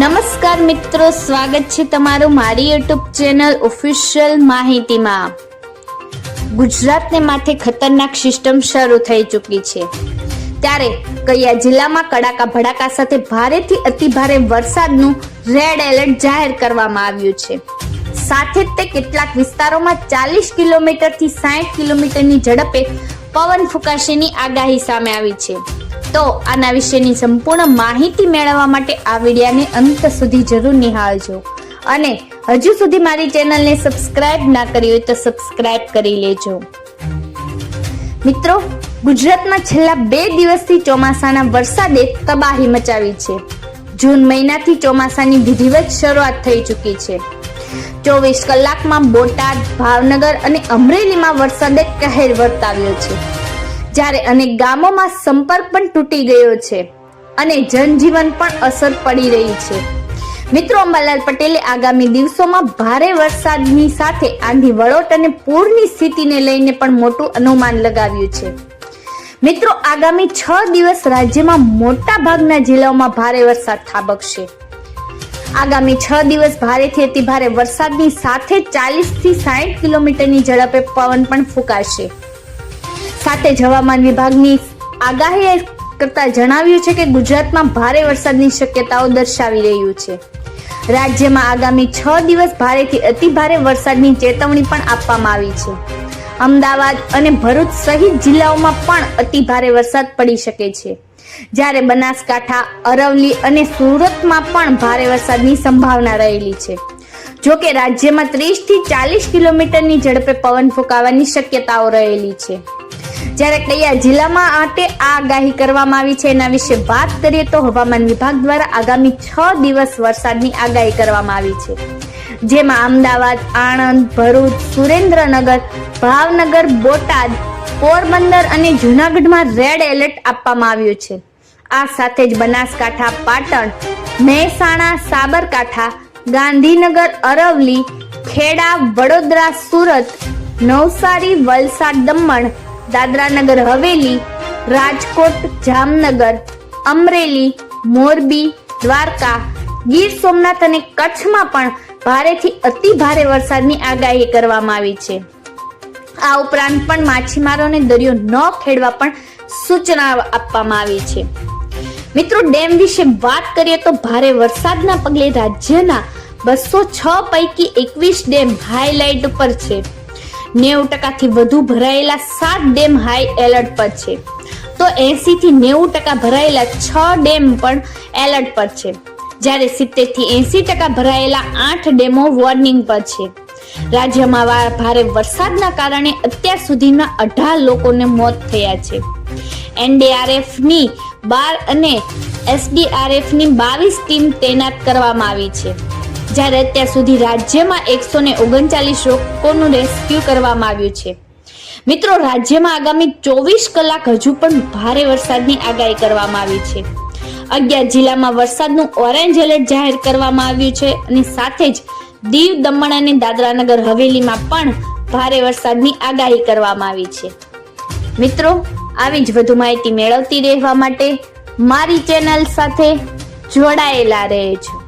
નમસ્કાર મિત્રો, સ્વાગત છે તમારું મારી યુટ્યુબ ચેનલ ઓફિશિયલ માહિતીમાં. ગુજરાતને માથે ખતરનાક સિસ્ટમ શરૂ થઈ ચૂકી છે. ત્યારે કયા જિલ્લામાં કડાકા ભડાકા સાથે ભારેથી અતિ ભારે વરસાદનું રેડ એલર્ટ જાહેર કરવામાં આવ્યું છે. સાથે જ તે કેટલાક વિસ્તારોમાં ચાલીસ કિલોમીટરથી સાઠ કિલોમીટરની ઝડપે પવન ફૂંકાશેની આગાહી સામે આવી છે. તો આના વિશેની સંપૂર્ણ માહિતી મેળવવા માટે આ વિડીયાને અંત સુધી જરૂર નિહાળજો. અને હજુ સુધી મારી ચેનલને સબસ્ક્રાઇબ ના કરી હોય તો સબસ્ક્રાઇબ કરી લેજો. મિત્રો, ગુજરાતમાં છેલ્લા બે દિવસથી ચોમાસાના વરસાદે તબાહી મચાવી છે. જૂન મહિનાથી ચોમાસાની વિધિવત શરૂઆત થઈ ચૂકી છે. ચોવીસ કલાકમાં બોટાદ, ભાવનગર અને અમરેલીમાં વરસાદે કહેર વર્તાવ્યો છે. જ્યારે અનેક ગામોમાં સંપર્ક પણ તૂટી ગયો છે અને જનજીવન પણ અસર પડી રહી છે. મિત્રો, અંબાલાલ પટેલે આગામી દિવસોમાં ભારે વરસાદની સાથે આંધી વળોટ અને પૂરની સ્થિતિને લઈને પણ મોટું અનુમાન લગાવ્યું છે. મિત્રો, આગામી છ દિવસ રાજ્યમાં મોટા ભાગના જિલ્લાઓમાં ભારે વરસાદ થાબકશે. આગામી છ દિવસ ભારેથી અતિ ભારે વરસાદની સાથે ચાલીસથી સાઠ કિલોમીટરની ઝડપે પવન પણ ફૂંકાશે. સાથે જ હવામાન વિભાગની આગાહી કરતા જણાવ્યું છે કે ગુજરાતમાં ભારે વરસાદની શક્યતાઓ દર્શાવી રહ્યું છે. રાજ્યમાં આગામી છ દિવસ ભારેથી અતિ ભારે વરસાદની ચેતવણી પણ આપવામાં આવી છે. અમદાવાદ અને ભરૂચ સહિત જિલ્લાઓમાં પણ અતિ ભારે વરસાદ પડી શકે છે. જ્યારે બનાસકાંઠા અરવલી અને સુરતમાં પણ ભારે વરસાદની સંભાવના રહેલી છે. જો કે રાજ્યમાં ત્રીસથી ચાલીસ કિલોમીટરની ઝડપે પવન ફૂંકાવાની શક્યતાઓ રહેલી છે. જ્યારે કયા જિલ્લામાં આટે આગાહી કરવામાં આવી છે એના વિશે વાત કરીએ તો હવામાન વિભાગ દ્વારા આગામી છ દિવસ વરસાદની આગાહી કરવામાં આવી છે. જેમાં અમદાવાદ, આણંદ, ભરૂચ, સુરેન્દ્રનગર, ભાવનગર, બોટાદ, પોરબંદર અને જૂનાગઢમાં રેડ એલર્ટ આપવામાં આવ્યું છે. આ સાથે જ બનાસકાંઠા, પાટણ, મહેસાણા, સાબરકાંઠા, ગાંધીનગર અરવલી ખેડા, વડોદરા, સુરત, નવસારી, વલસાડ, દમણ દાદરાનગર હવેલી, રાજકોટ જામનગર, અમરેલી, મોરબી, દ્વારકા, ગીર સોમનાથ અને કચ્છમાં પણ ભારેથી અતિ ભારે વરસાદની આગાહી કરવામાં આવી છે. આ ઉપરાંત પણ માછીમારોને દરિયો ન ખેડવા પણ સૂચના આપવામાં આવી છે. મિત્રો, ડેમ વિશે વાત કરીએ તો ભારે વરસાદના પગલે રાજ્યના બસો છ પૈકી એકવીસ ડેમ હાઈલાઇટ ઉપર છે. નેવું ટકાથી વધુ ભરાયેલા સાત ડેમ હાઈ એલર્ટ પર છે. તો એસી થી નેવું ટકા ભરાયેલા છ ડેમ પણ એલર્ટ પર છે. જ્યારે સિત્તેરથી એસી ટકા ભરાયેલા આઠ ડેમો વોર્નિંગ પર છે. રાજ્યમાં ભારે વરસાદના કારણે અત્યાર સુધીના અઢાર લોકોને મોત થયા છે. એનડીઆરએફની બાર અને એસડીઆરએફની બાવીસ ટીમ તૈનાત કરવામાં આવી છે. જ્યારે અત્યાર સુધી રાજ્યમાં એકસો ને ઓગણચાલીસ લોકોનું રેસ્ક્યુ કરવામાં આવ્યું છે. મિત્રો, રાજ્યમાં આગામી ચોવીસ કલાક હજુ પણ ભારે વરસાદની આગાહી કરવામાં આવી છે. અગિયાર જિલ્લામાં વરસાદનું ઓરેન્જ એલર્ટ જાહેર કરવામાં આવ્યું છે અને સાથે જ દીવ, દમણ અને દાદરાનગર હવેલીમાં પણ ભારે વરસાદની આગાહી કરવામાં આવી છે. મિત્રો, આવી જ વધુ માહિતી મેળવતી રહેવા માટે મારી ચેનલ સાથે જોડાયેલા રહેજો.